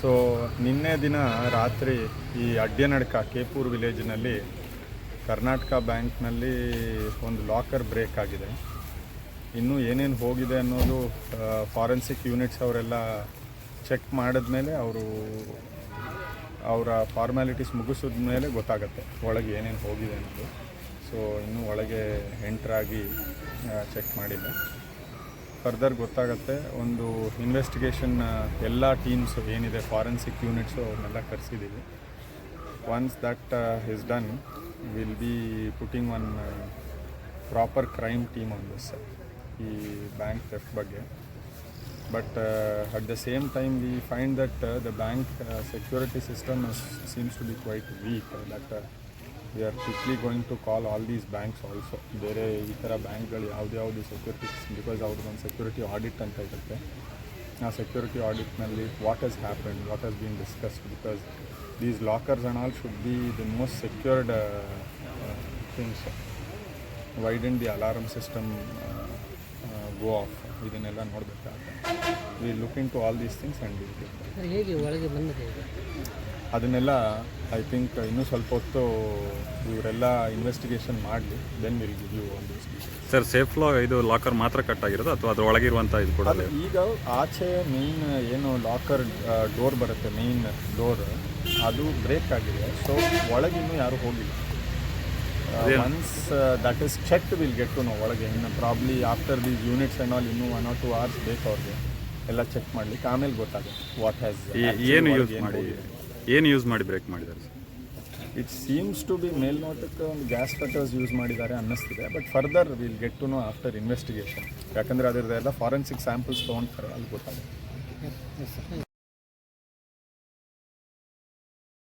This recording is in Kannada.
ಸೊ, ನಿನ್ನೆ ದಿನ ರಾತ್ರಿ ಈ ಅಡ್ಯನಡ್ಕ ಕೇಪೂರ್ ವಿಲೇಜ್ನಲ್ಲಿ ಕರ್ನಾಟಕ ಬ್ಯಾಂಕ್ನಲ್ಲಿ ಒಂದು ಲಾಕರ್ ಬ್ರೇಕ್ ಆಗಿದೆ. ಇನ್ನೂ ಏನೇನು ಹೋಗಿದೆ ಅನ್ನೋದು ಫಾರೆನ್ಸಿಕ್ ಯೂನಿಟ್ಸ್ ಅವರೆಲ್ಲ ಚೆಕ್ ಮಾಡಿದ್ಮೇಲೆ ಅವರು, ಅವರ ಫಾರ್ಮ್ಯಾಲಿಟೀಸ್ ಮುಗಿಸಿದ ಮೇಲೆ ಗೊತ್ತಾಗುತ್ತೆ ಒಳಗೆ ಏನೇನು ಹೋಗಿದೆ ಅನ್ನೋದು. ಸೊ ಇನ್ನೂ ಒಳಗೆ ಎಂಟ್ರಾಗಿ ಚೆಕ್ ಮಾಡಿಲ್ಲ ಫರ್ದರ್ ಗೊತ್ತಾಗುತ್ತೆ. ಒಂದು ಇನ್ವೆಸ್ಟಿಗೇಷನ್ ಎಲ್ಲ ಟೀಮ್ಸ್ ಏನಿದೆ ಫಾರೆನ್ಸಿಕ್ ಯೂನಿಟ್ಸು ಅವನ್ನೆಲ್ಲ ಕರೆಸಿದ್ದೀವಿ once that is done will be putting one proper crime team on this ಈ ಬ್ಯಾಂಕ್ ಥೆಫ್ಟ್ ಬಗ್ಗೆ. But at the same time we find that the bank security system seems to be quite weak that we are quickly going to call all these banks also ಬೇರೆ ಈ ಥರ ಬ್ಯಾಂಕ್ಗಳು ಯಾವ್ದು ಸೆಕ್ಯೂರಿಟಿ ಬಿಕಾಸ್ ಅವ್ರದ್ದೊಂದು ಸೆಕ್ಯೂರಿಟಿ ಆಡಿಟ್ ಅಂತ ಇರುತ್ತೆ. ಆ security ಆಡಿಟ್ನಲ್ಲಿ what has happen what has been discussed because these lockers and all should be the most secured things why'd the alarm system go off ಇದನ್ನೆಲ್ಲ ನೋಡಬೇಕಾಗುತ್ತೆ. We looking to all these things and ಹೇಗೆ ಒಳಗೆ ಬಂದಿದೆ ಅದನ್ನೆಲ್ಲ ಐ ಥಿಂಕ್ ಇನ್ನೂ ಸ್ವಲ್ಪ ಹೊತ್ತು ಇವರೆಲ್ಲ ಇನ್ವೆಸ್ಟಿಗೇಷನ್ ಮಾಡಲಿ ದೆನ್ ವಿಲ್ ಗಿವ್ ಯು ಒಂದು ಸರ್ ಸೇಫ್ ಲಾ ಇದು ಲಾಕರ್ ಮಾತ್ರ ಕಟ್ ಆಗಿರೋದು ಅಥವಾ ಅದ್ರ ಒಳಗಿರುವಂಥ ಇದು ಕೂಡ ಈಗ ಆಚೆ ಮೇನ್ ಏನು ಲಾಕರ್ ಡೋರ್ ಬರುತ್ತೆ ಮೇನ್ ಡೋರ್ ಅದು ಬ್ರೇಕ್ ಆಗಿದೆ. ಸೊ ಒಳಗಿನ್ನೂ ಯಾರು ಹೋಗಿಲ್ಲ. Once that is check will get to know ಒಳಗೆ. ಇನ್ನು probably after these units and all ಇನ್ನೂ ಒನ್ ಆರ್ ಟು ಅವರ್ಸ್ ಬೇಕು ಅವ್ರಿಗೆ. ಎಲ್ಲ ಚೆಕ್ ಮಾಡ್ಲಿಕ್ಕೆ. ಆಮೇಲೆ ಗೊತ್ತಾಗುತ್ತೆ ವಾಟ್ ಹ್ಯಾಸ್ ಏನು ಯೂಸ್ ಮಾಡಿ? ಏನು ಯೂಸ್ ಮಾಡಿ ಬ್ರೇಕ್ ಮಾಡಿದ್ದಾರೆ sir it seems to be ಮೇಲ್ನೋಟಕ್ಕೆ ಒಂದು ಗ್ಯಾಸ್ ಕಟರ್ಸ್ ಯೂಸ್ ಮಾಡಿದ್ದಾರೆ ಅನ್ನಿಸ್ತಿದೆ but further will get to know after investigation ಯಾಕಂದರೆ ಅದರದ್ದೆಲ್ಲ ಫಾರೆನ್ಸಿಕ್ ಸ್ಯಾಂಪಲ್ಸ್ ತೊಗೊಂಡ್ತಾರೆ ಅಲ್ಲಿ ಗೊತ್ತಾಗುತ್ತೆ. ಸರ್